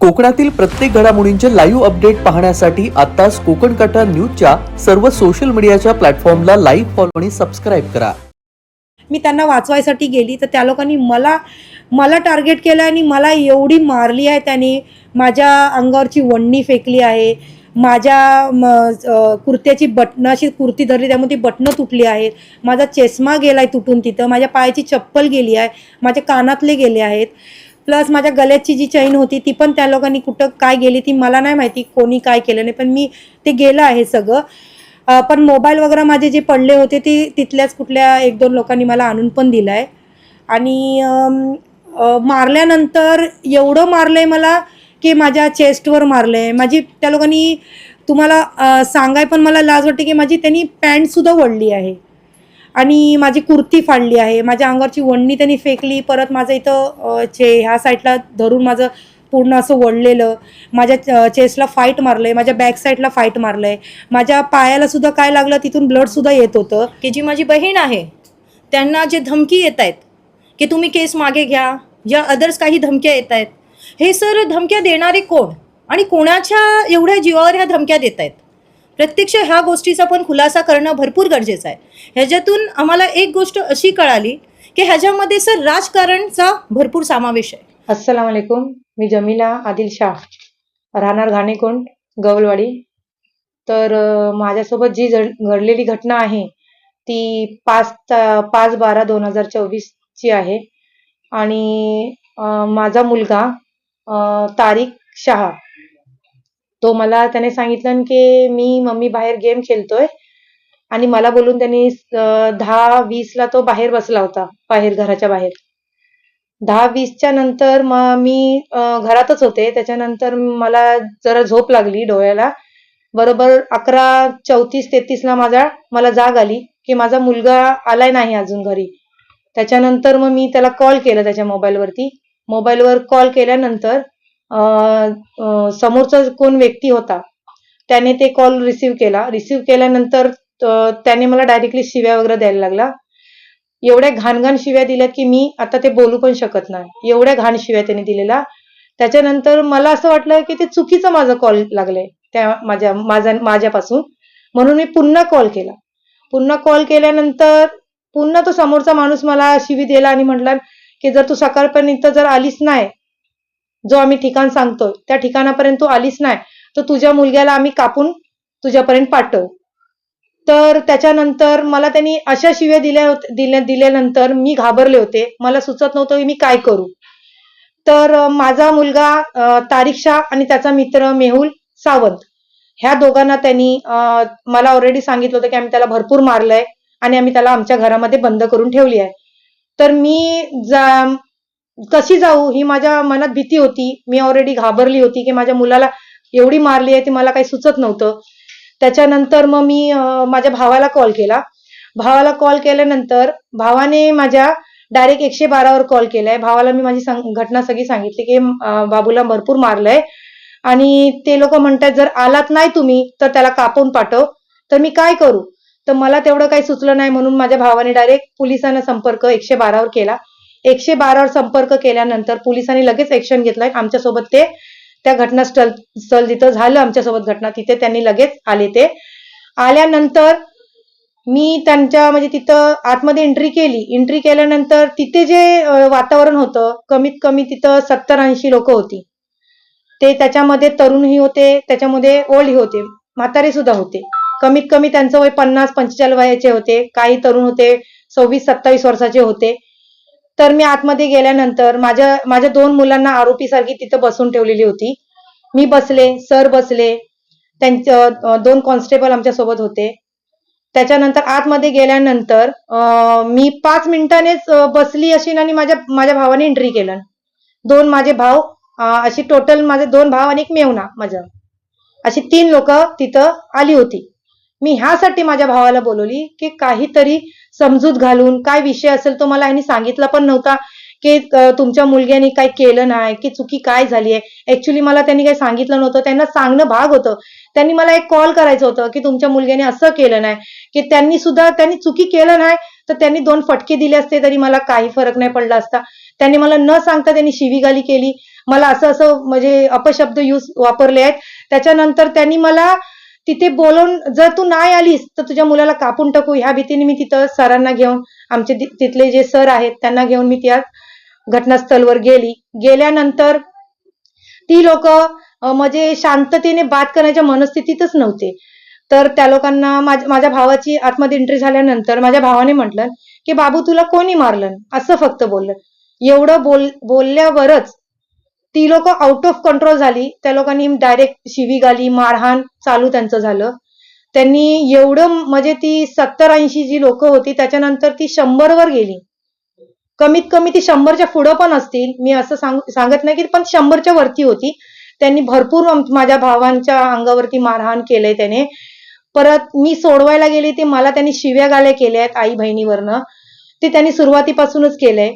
कोकणातील प्रत्येक घडामोडींचे लाईव्ह अपडेट पाहण्यासाठी आताच कोकण कटा न्यूजच्या सर्व सोशल मीडियाच्या प्लॅटफॉर्मला लाईव्ह फॉलो आणि सबस्क्राईब करा. मी त्यांना वाचवायसाठी गेली तर त्या लोकांनी मला मला टार्गेट केलं आणि मला एवढी मारली आहे त्यांनी. माझ्या अंगावरची वणणी फेकली आहे. माझ्या म, कुर्त्याची बटणं अशी कुर्ती धरली त्यामुळे ती बटणं तुटली आहेत. माझा चष्मा गेला आहे तुटून तिथं. माझ्या पायाची चप्पल गेली आहे. माझ्या कानातले गेले आहेत. प्लस माझ्या गल्याची जी चैन होती ती पण त्या लोकांनी कुठं काय गेली ती मला नाही माहिती कोणी काय केलं नाही पण मी ते गेलं आहे सगळं. पण मोबाईल वगैरे माझे जे पडले होते ते तिथल्याच कुठल्या एक दोन लोकांनी मला आणून पण दिलं आहे आणि मारल्यानंतर एवढं मारलं आहे मला की माझ्या चेस्टवर मारलं आहे माझी त्या लोकांनी तुम्हाला सांगाय पण मला लाज वाटते की माझी त्यांनी पॅन्टसुद्धा ओढली आहे. आणि माझी कुर्ती फाडली आहे. माझ्या अंगावरची वणणी त्यांनी फेकली. परत माझं इथं चे ह्या साईडला धरून माझं पूर्ण असं वळलेलं. माझ्या चेस्टला फाईट मारलं आहे माझ्या बॅक साईडला फाईट मारलं आहे माझ्या पायाला सुद्धा काय लागलं तिथून ब्लडसुद्धा येत होतं. की जी माझी बहीण आहे त्यांना जे धमकी येत आहेत की तुम्ही केस मागे घ्या या अदर्स काही धमक्या येत आहेत हे सर धमक्या देणारे कोण? आणि कोणाच्या एवढ्या जीवावर ह्या धमक्या देत आहेत प्रत्यक्ष ह्या गोष्टीचा पण खुलासा करणं भरपूर गरजेचं आहे. ह्याच्यातून आम्हाला एक गोष्ट अशी कळाली की ह्याच्यामध्ये सर राजकारणचा भरपूर समावेश आहे. अस्सलाम वालेकुम. मी जमीला आदिल शाह. राहणार घाणेकोंड गवलवाडी. तर माझ्यासोबत जी जड- घडलेली घटना आहे ती पाच ता- पाच बारा दोन हजार चोवीसची आहे. आणि माझा मुलगा तारिक शहा. तो मला त्याने सांगितलं की मी मम्मी बाहेर गेम खेळतोय. आणि मला बोलून त्यांनी दहा वीसला तो बाहेर बसला होता बाहेर घराच्या बाहेर. दहा वीसच्या नंतर मग मी घरातच होते. त्याच्यानंतर मला जरा झोप लागली डोळ्याला. बरोबर अकरा चौतीस तेहतीसला माझा मला जाग आली की माझा मुलगा आलाय नाही अजून घरी. त्याच्यानंतर मग मी त्याला कॉल केला त्याच्या मोबाईलवरती. मोबाईलवर कॉल केल्यानंतर समोरचा कोण व्यक्ती होता त्याने ते कॉल रिसीव केला. रिसीव केल्यानंतर त्याने मला डायरेक्टली शिव्या वगैरे द्यायला लागला. एवढ्या घाणघाण शिव्या दिल्यात की मी आता ते बोलू पण शकत नाही. एवढ्या घाण शिव्या त्याने दिलेला त्याच्यानंतर मला असं वाटलं की ते चुकीचं माझं कॉल लागलंय. त्या माझ्या माझा माझ्यापासून. म्हणून मी पुन्हा कॉल केला. पुन्हा कॉल केल्यानंतर पुन्हा तो समोरचा माणूस मला शिवी दिला आणि म्हटला की जर तू सकाळपर्यंत जर आलीस नाही जो आम्ही ठिकाण सांगतोय त्या ठिकाणापर्यंत तू आलीस नाही तर तुझ्या मुलग्याला आम्ही कापून तुझ्यापर्यंत पाठवू. तर त्याच्यानंतर मला त्यांनी अशा शिव्या दिल्या दिल्या दिल्यानंतर मी घाबरले होते. मला सुचत नव्हतं की मी काय करू. तर माझा मुलगा अं, तारिक शाह आणि त्याचा मित्र मेहुल सावंत ह्या दोघांना त्यांनी मला ऑलरेडी सांगितलं होतं की आम्ही त्याला भरपूर मारलंय आणि आम्ही त्याला आमच्या घरामध्ये बंद करून ठेवली आहे. तर मी जा कशी जाऊ? ही माझ्या मनात भीती होती. मी ऑलरेडी घाबरली होती की माझ्या मुलाला एवढी मारली आहे ती मला काही सुचत नव्हतं. त्याच्यानंतर मग मी माझ्या भावाला कॉल केला. भावाला कॉल केल्यानंतर भावाने माझ्या डायरेक्ट एकशे बारावर कॉल केलाय. भावाला मी माझी घटना सगळी सांगितली की बाबूला भरपूर मारलंय आणि ते लोक म्हणतात जर आलात नाही तुम्ही तर त्याला कापून पाठव. तर मी काय करू? तर मला तेवढं काही सुचलं नाही म्हणून माझ्या भावाने डायरेक्ट पोलिसांना संपर्क एकशे बारावर केला. एकशे बारावर संपर्क केल्यानंतर पोलिसांनी लगेच ऍक्शन घेतलाय आमच्यासोबत ते त्या घटनास्थळ स्थळ जिथं झालं आमच्यासोबत घटना तिथे त्यांनी लगेच आले ते. आल्यानंतर मी त्यांच्या म्हणजे तिथं आतमध्ये एंट्री केली. एंट्री केल्यानंतर तिथे जे वातावरण होतं कमीत कमी तिथं सत्तर ऐंशी लोक होती. ते त्याच्यामध्ये तरुणही होते त्याच्यामध्ये ओल्डही होते म्हातारे सुद्धा होते. कमीत कमी त्यांचं वय पन्नास पंचेचाळीस वयाचे होते. काही तरुण होते सव्वीस सत्तावीस वर्षाचे होते. तर मी आतमध्ये गेल्यानंतर माझ्या माझ्या दोन मुलांना आरोपी सारखी तिथं बसून ठेवलेली होती. मी बसले सर बसले त्यांच्या दोन कॉन्स्टेबल आमच्यासोबत होते. त्याच्यानंतर आतमध्ये गेल्यानंतर मी पाच मिनिटानेच बसली अशी आणि माझ्या माझ्या भावाने एंट्री केलं. दोन माझे भाव अशी टोटल माझे दोन भाव आणि एक मेवना माझं अशी तीन लोक तिथं आली होती. मी ह्यासाठी माझ्या भावाला बोलवली की काहीतरी समजूत घालून काय विषय असेल तो मला ह्यांनी सांगितला पण नव्हता की तुमच्या मुलग्याने काय केलं नाही की चुकी काय झाली आहे ऍक्च्युली मला त्यांनी काही सांगितलं नव्हतं. त्यांना सांगणं भाग होतं. त्यांनी मला एक कॉल करायचं होतं की तुमच्या मुलग्याने असं केलं नाही की त्यांनी सुद्धा त्यांनी चुकी केलं नाही तर त्यांनी दोन फटके दिले असते तरी मला काही फरक नाही पडला असता. त्यांनी मला न सांगता त्यांनी शिवीगाली केली. मला असं असं म्हणजे अपशब्द यूज वापरले आहेत. त्याच्यानंतर त्यांनी मला तिथे बोलवून जर तू नाही आलीस तर तुझ्या मुलाला कापून टाकू. ह्या भीतीने मी तिथं सरांना घेऊन आमचे तिथले जे सर आहेत त्यांना घेऊन मी त्या घटनास्थळवर गेली. गेल्यानंतर ती लोक म्हणजे शांततेने बात करण्याच्या मनस्थितीतच नव्हते. तर त्या लोकांना माझ्या भावाची आतमध्ये एंट्री झाल्यानंतर माझ्या भावाने म्हटलं की बाबू तुला कोणी मारलं? असं फक्त बोललं. एवढं बोल बोलल्यावरच ती लोक आउट ऑफ कंट्रोल झाली. त्या लोकांनी डायरेक्ट शिवी गाली मारहाण चालू त्यांचं झालं. त्यांनी एवढं म्हणजे ती सत्तर ऐंशी जी लोक होती त्याच्यानंतर ती शंभरवर गेली. कमीत कमी ती शंभरच्या पुढं पण असतील. मी असं सांग सांगत नाही की पण शंभरच्या वरती होती. त्यांनी भरपूर माझ्या भावांच्या अंगावरती मारहाण केलंय त्याने. परत मी सोडवायला गेली ते मला त्यांनी शिव्या गाल्या केल्या आहेत आई बहिणीवरनं ते त्यांनी सुरुवातीपासूनच केलंय.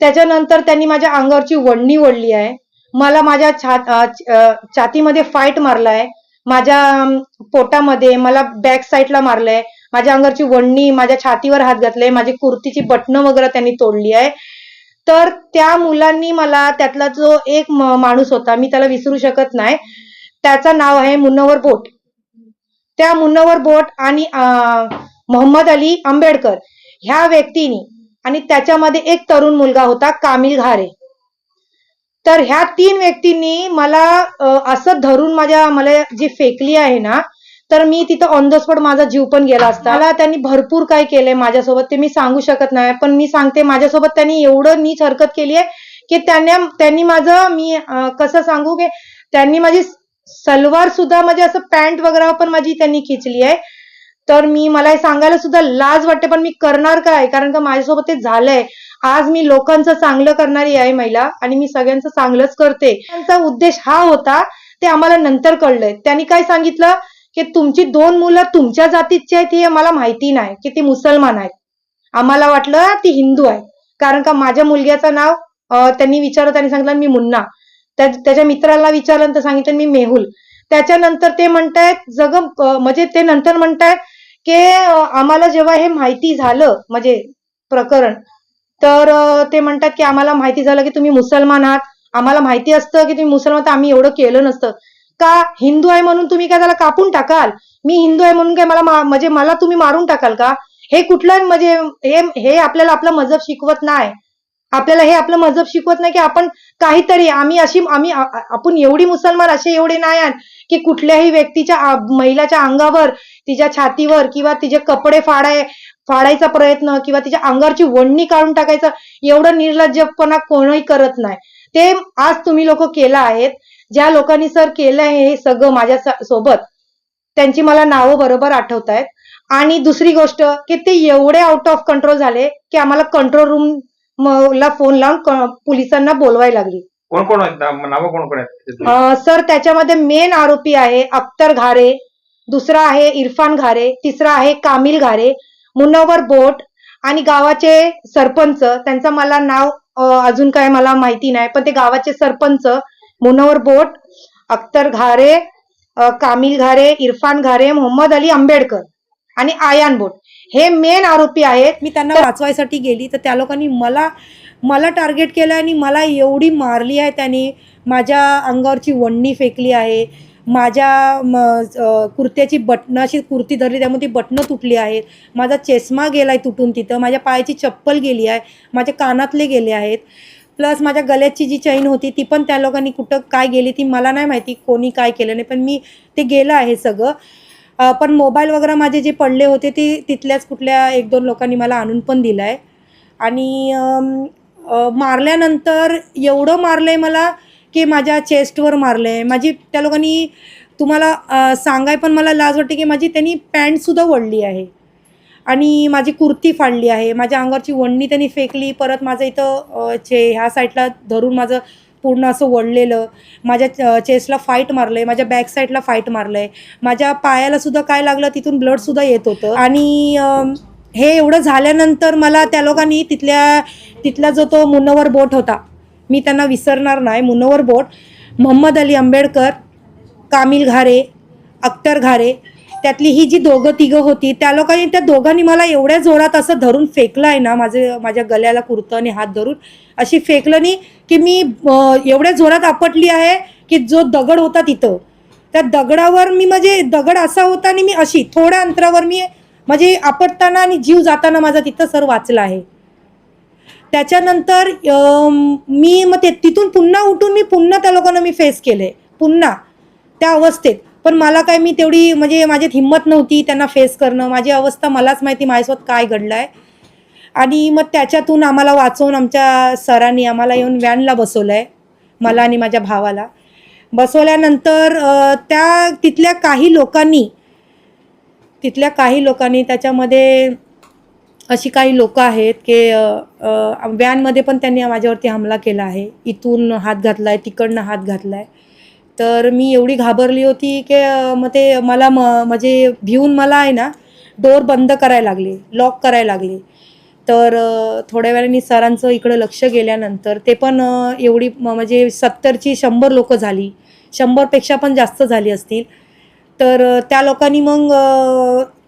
त्याच्यानंतर त्यांनी माझ्या अंगावरची वडणी ओढली आहे. मला माझ्या छातीमध्ये फाईट मारलाय. माझ्या पोटामध्ये मला बॅक साईडला मारलंय. माझ्या अंगावरची वडणी माझ्या छातीवर हात घातलंय. माझी कुर्तीची बटणं वगैरे त्यांनी तोडली आहे. तर त्या मुलांनी मला त्यातला जो एक माणूस होता मी त्याला विसरू शकत नाही. त्याचं नाव आहे मुन्नवर बोट. त्या मुन्नवर बोट आणि मोहम्मद अली आंबेडकर ह्या व्यक्तीनी आणि त्याच्यामध्ये एक तरुण मुलगा होता कामिल घारे. तर ह्या तीन व्यक्तींनी मला असं धरून माझ्या मला जी फेकली आहे ना तर मी तिथं ऑन द स्पॉट माझा जीव पण गेला असता. मला त्यांनी भरपूर काय केलंय माझ्यासोबत ते मी सांगू शकत नाही पण मी सांगते माझ्यासोबत त्यांनी एवढं नीच हरकत केली आहे की त्यांना त्यांनी माझं मी कसं सांगू की त्यांनी माझी सलवार सुद्धा म्हणजे असं पॅन्ट वगैरे पण माझी त्यांनी खिचली आहे. तर मी मला हे सांगायला सुद्धा लाज वाटते पण मी करणार काय? कारण का माझ्यासोबत ते झालंय. आज मी लोकांचं चांगलं करणारी आहे महिला आणि मी सगळ्यांचं चांगलंच करते. त्यांचा उद्देश हा होता ते आम्हाला नंतर कळलंय. त्यांनी काय सांगितलं? की तुमची दोन मुलं तुमच्या जातीची आहेत हे मला माहिती नाही की ती मुसलमान आहेत. आम्हाला वाटलं ती हिंदू आहे. कारण का माझ्या मुलग्याचं नाव त्यांनी विचारलं त्यांनी सांगितलं मी मुन्ना. त्याच्या मित्राला विचारलं तर सांगितलं मी मेहुल. त्याच्यानंतर ते म्हणतायत जग म्हणजे ते नंतर म्हणतायत की आम्हाला जेव्हा हे माहिती झालं म्हणजे प्रकरण तर ते म्हणतात की आम्हाला माहिती झालं की तुम्ही मुसलमान आहात. आम्हाला माहिती असतं की तुम्ही मुसलमान तर आम्ही एवढं केलं नसतं. का हिंदू आहे म्हणून तुम्ही काय त्याला कापून टाकाल? मी हिंदू आहे म्हणून काय मला म्हणजे मला तुम्ही मारून टाकाल का? हे कुठलं म्हणजे हे हे आपल्याला आपलं मजहब शिकवत नाही. आपल्याला हे आपलं मजहब शिकवत नाही की आपण काहीतरी आम्ही अशी आम्ही आपण एवढी मुसलमान असे एवढे नाही आहात की कुठल्याही व्यक्तीच्या महिलाच्या अंगावर तिच्या छातीवर किंवा तिचे कपडे फाडाय फाडायचा प्रयत्न किंवा तिच्या अंगावरची वडणी काढून टाकायचं एवढं निर्लज्जपणा कोणीही करत नाही. ते आज तुम्ही लोक केलं आहेत. ज्या लोकांनी सर केलं आहे हे सगळं माझ्या सोबत त्यांची मला नावं बरोबर आठवत आहेत आणि दुसरी गोष्ट की ते एवढे आउट ऑफ कंट्रोल झाले की आम्हाला कंट्रोल रूम ला फोन लावून पोलिसांना बोलवायला लागली. कोण कोण आहेत? नाव कोण कोण आहेत? सर त्याच्यामध्ये मेन आरोपी आहे अख्तर घारे दुसरा आहे इरफान घारे तिसरा आहे कामिल घारे मुनव्वर बोट आणि गावाचे सरपंच. त्यांचं मला नाव अं, अजून काय मला माहिती नाही पण ते गावाचे सरपंच मुनव्वर बोट अख्तर घारे अं, कामिल घारे इरफान घारे मोहम्मद अली आंबेडकर आणि आयान बोट. हे मेन आरोपी आहेत. मी त्यांना वाचवायसाठी गेली तर त्या लोकांनी मला मला टार्गेट केलं आणि मला एवढी मारली आहे त्यांनी. माझ्या अंगावरची वणणी फेकली आहे. माझ्या कुर्त्याची बटणं अशी कुर्ती धरली त्यामुळे ती बटणं तुटली आहेत. माझा चष्मा गेला आहे तुटून तिथं. माझ्या पायाची चप्पल गेली आहे. माझ्या कानातले गेले आहेत. प्लस माझ्या गळ्याची जी चैन होती ती पण त्या लोकांनी कुठं काय गेली ती मला नाही माहिती. कोणी काय केलं नाही. पण मी ते गेलं आहे सगळं. पण मोबाईल वगैरे माझे जे पडले होते ते तिथल्याच कुठल्या एक दोन लोकांनी मला आणून पण दिलं आहे आणि मारल्यानंतर एवढं मारलं आहे मला की माझ्या चेस्टवर मारलं आहे माझी त्या लोकांनी तुम्हाला सांगाय पण मला लाज वाटते की माझी त्यांनी पॅन्टसुद्धा ओढली आहे. आणि माझी कुर्ती फाडली आहे. माझ्या अंगावरची वणणी त्यांनी फेकली. परत माझं इथं चे ह्या साईडला धरून माझं पूर्ण असं वळलेलं. माझ्या चेस्टला फाईट मारलं आहे माझ्या बॅक साईडला फाईट मारलं आहे माझ्या पायाला सुद्धा काय लागलं तिथून ब्लडसुद्धा येत होतं. आणि हे एवढं झाल्यानंतर मला त्या लोकांनी तिथल्या तिथला जो तो मुनवर बोट होता मी त्यांना विसरणार नाही मुनवर बोट मोहम्मद अली आंबेडकर कामिल घारे अख्तर घारे त्यातली ही जी दोघं तिघं होती त्या लोकांनी त्या दोघांनी मला एवढ्या जोरात असं धरून फेकलं आहे ना माझे माझ्या गल्याला कुर्तं आणि हात धरून अशी फेकलं नाही की मी एवढ्या जोरात आपटली आहे की जो दगड होता तिथं. त्या दगडावर मी म्हणजे दगड असा होता आणि मी अशी थोड्या अंतरावर मी म्हणजे आपटताना आणि जीव जाताना माझा तिथं सर वाचला आहे. त्याच्यानंतर मी मग ते तिथून पुन्हा उठून मी पुन्हा त्या लोकांना मी फेस केले पुन्हा त्या अवस्थेत. पण मला काय मी तेवढी म्हणजे माझ्यात हिंमत नव्हती त्यांना फेस करणं. माझी अवस्था मलाच माहिती माझ्यासोबत काय घडलं आहे आणि मग त्याच्यातून आम्हाला वाचवून आमच्या सरांनी आम्हाला येऊन व्हॅनला बसवलं आहे मला आणि माझ्या भावाला. बसवल्यानंतर त्या तिथल्या काही लोकांनी तिथल्या काही लोकांनी त्याच्यामध्ये अशी काही लोकं आहेत की व्हॅनमध्ये पण त्यांनी माझ्यावरती हमला केला आहे. इथून हात घातला आहे तिकडनं हात घातला आहे तर मी एवढी घाबरली होती की मग ते मला म म्हणजे भिवून मला आहे ना डोर बंद करायला लागले लॉक करायला लागले. तर थोड्या वेळाने सरांचं इकडं लक्ष गेल्यानंतर ते पण एवढी म- म्हणजे सत्तरची शंभर लोकं झाली शंभरपेक्षा पण जास्त झाली असतील. तर त्या लोकांनी मग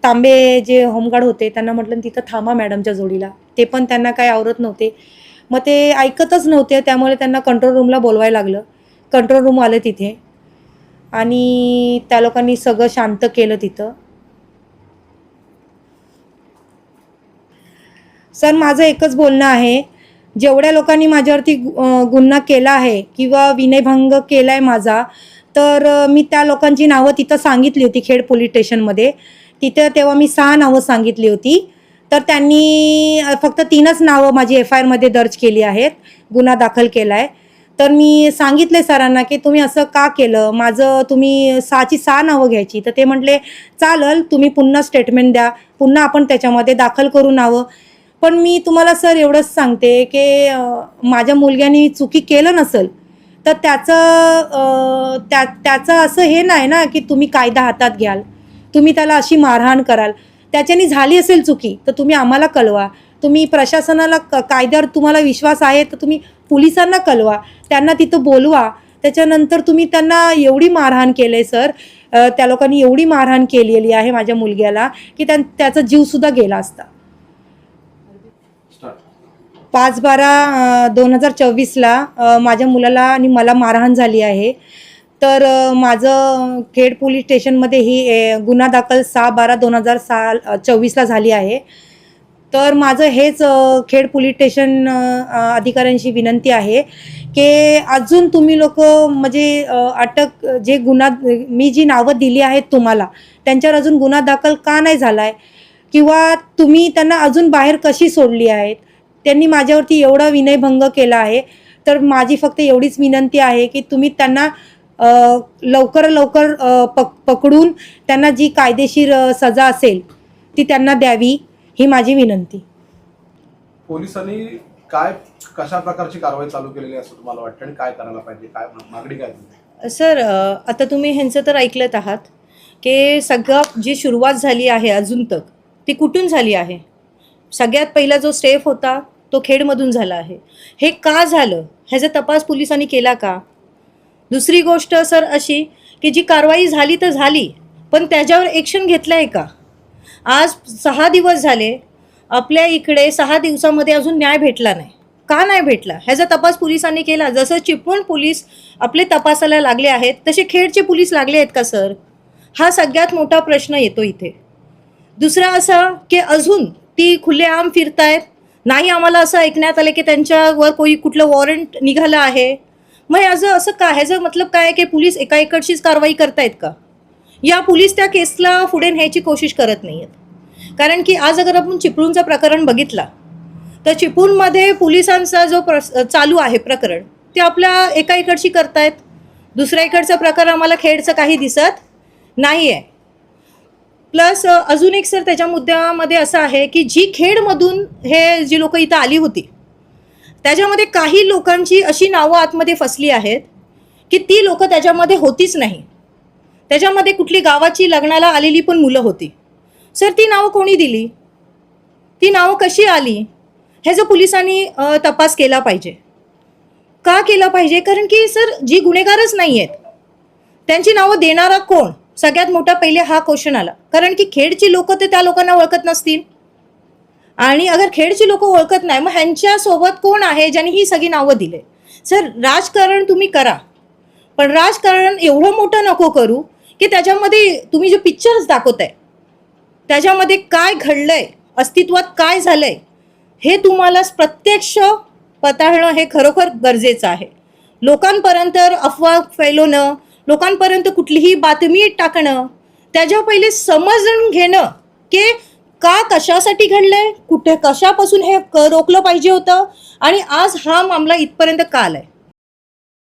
तांबे जे होमगार्ड होते त्यांना म्हटलं तिथं थांबा मॅडमच्या जोडीला. ते पण त्यांना काही आवरत नव्हते. मग ते ऐकतच नव्हते त्यामुळे त्यांना कंट्रोल रूमला बोलवायला लागलं. कंट्रोल रूम आलं तिथे. आणि त्या लोकांनी सगळं शांत केलं तिथं. सर माझं एकच बोलणं आहे जेवढ्या लोकांनी माझ्यावरती गुन्हा केला आहे किंवा विनयभंग केला आहे माझा तर मी त्या लोकांची नावं तिथं सांगितली होती खेड पोलीस स्टेशनमध्ये. तिथं तेव्हा मी सहा नावं सांगितली होती. तर त्यांनी फक्त तीनच नावं माझी एफ आय आरमध्ये दर्ज केली आहेत गुन्हा दाखल केला आहे तर मी सांगितले सरांना की तुम्ही असं का केलं? माझं तुम्ही सहाची सहा नावं घ्यायची. तर ते म्हटले चालल तुम्ही पुन्हा स्टेटमेंट द्या. पुन्हा आपण त्याच्यामध्ये दाखल करू नावं. पण मी तुम्हाला सर एवढंच सांगते की माझ्या मुलग्याने चुकी केलं नसेल तर त्याचं त्या त्याचं असं हे नाही ना की तुम्ही कायदा हातात घ्याल. तुम्ही त्याला अशी मारहाण कराल. त्याच्याने झाली असेल चुकी तर तुम्ही आम्हाला कळवा. तुम्ही प्रशासनाला क कायद्यावर तुम्हाला विश्वास आहे तर तुम्ही पोलिसांना कळवा त्यांना तिथं बोलवा. त्याच्यानंतर तुम्ही त्यांना एवढी मारहाण केलं सर त्या लोकांनी एवढी मारहाण केलेली आहे माझ्या मुलग्याला की त्यां त्याचा जीवसुद्धा गेला असता. पाच बारा दोन हजार चोवीसला माझ्या मुलाला आणि मला मारहाण झाली आहे. तर माझं खेड पोलीस स्टेशनमध्ये ही गुन्हा दाखल सहा बारा दोन हजार सहा चोवीसला झाली आहे. तर माझं हेच खेड पोलीस स्टेशन अधिकाऱ्यांशी विनंती आहे की अजून तुम्ही लोक म्हणजे अटक जे गुन्हा मी जी नावं दिली आहेत तुम्हाला त्यांच्यावर अजून गुन्हा दाखल का नाही झाला आहे किंवा तुम्ही त्यांना अजून बाहेर कशी सोडली आहेत? त्यांनी माझ्यावरती एवढा विनयभंग केला आहे तर माझी फक्त एवढीच विनंती आहे की तुम्ही त्यांना लवकर लवकर पक पकडून त्यांना जी कायदेशीर सजा असेल ती त्यांना द्यावी. ही माझी विनंती. पोलिसांनी काय कशा प्रकारची कारवाई चालू केलेली आहे असं तुम्हाला वाटतं? आणि काय करायला पाहिजे? काय मागणी काय? सर आता तुम्ही ह्यांचं तर ऐकलत आहात की सगळं जी सुरुवात झाली आहे अजून तक ती कुठून झाली आहे? सगळ्यात पहिला जो स्टेप होता तो खेडमधून झाला आहे. हे का झालं? ह्याचा तपास पोलिसांनी केला का? दुसरी गोष्ट सर अशी की जी कारवाई झाली तर झाली पण त्याच्यावर ॲक्शन घेतलं आहे का? आज सहा दिवस झाले आपल्या इकडे सहा दिवसामध्ये अजून न्याय भेटला नाही. का नाही भेटला? ह्याचा तपास पोलिसांनी केला. जसं चिपळूण पोलीस आपले तपासाला लागले आहेत तसे खेडचे पोलीस लागले आहेत का सर? हा सगळ्यात मोठा प्रश्न येतो इथे. दुसरा असा की अजून ती खुलेआम फिरतायत. नाही आम्हाला असं ऐकण्यात आलं की त्यांच्यावर कोणी कुठलं वॉरंट निघालं आहे. मग ह्याचं असं का? ह्याचं मतलब काय की पोलीस एका इकडचीच कारवाई करतायत का? या पोलीस त्या केसला पुढे न्यायची कोशिश करत नाही आहेत कारण की आज अगर आपण चिपळूणचं प्रकरण बघितला तर चिपळूणमध्ये पोलिसांचा जो प्र चालू आहे प्रकरण ते आपल्या एका इकडची करतायत. दुसऱ्या इकडचं प्रकरण आम्हाला खेडचं काही दिसत नाही आहे प्लस अजून एक सर त्याच्या मुद्द्यामध्ये असं आहे की जी खेडमधून हे जी लोक इथं आली होती त्याच्यामध्ये काही लोकांची अशी नावं आतमध्ये फसली आहेत की ती लोकं त्याच्यामध्ये होतीच नाही. त्याच्यामध्ये कुठली गावाची लग्नाला आलेली पण मुलं होती. सर ती नावं कोणी दिली? ती नावं कशी आली? ह्याचा पोलिसांनी तपास केला पाहिजे. का केला पाहिजे? कारण की सर जी गुन्हेगारच नाही आहेत त्यांची नावं देणारा कोण? सगळ्यात मोठा पहिले हा क्वेश्चन आला. कारण की खेडची लोक ते त्या लोकांना ओळखत नसतील. आणि अगर खेडची लोक ओळखत नाही मग ह्यांच्यासोबत कोण आहे ज्यांनी ही सगळी नावं दिले? सर राजकारण तुम्ही करा. पण राजकारण एवढं मोठं नको करू की त्याच्यामध्ये तुम्ही जे पिक्चर्स दाखवत आहे त्याच्यामध्ये काय घडलंय अस्तित्वात काय झालंय हे तुम्हाला प्रत्यक्ष पताळणं हे खरोखर गरजेचं आहे. लोकांपर्यंत अफवा फैलवणं लोकांपर्यंत कुठलीही बातमी टाकणं त्याच्या पहिले समजून घेणं की का कशासाठी घडलंय कुठे कशापासून हे रोखलं पाहिजे होतं आणि आज हा मामला इथपर्यंत का आलाय.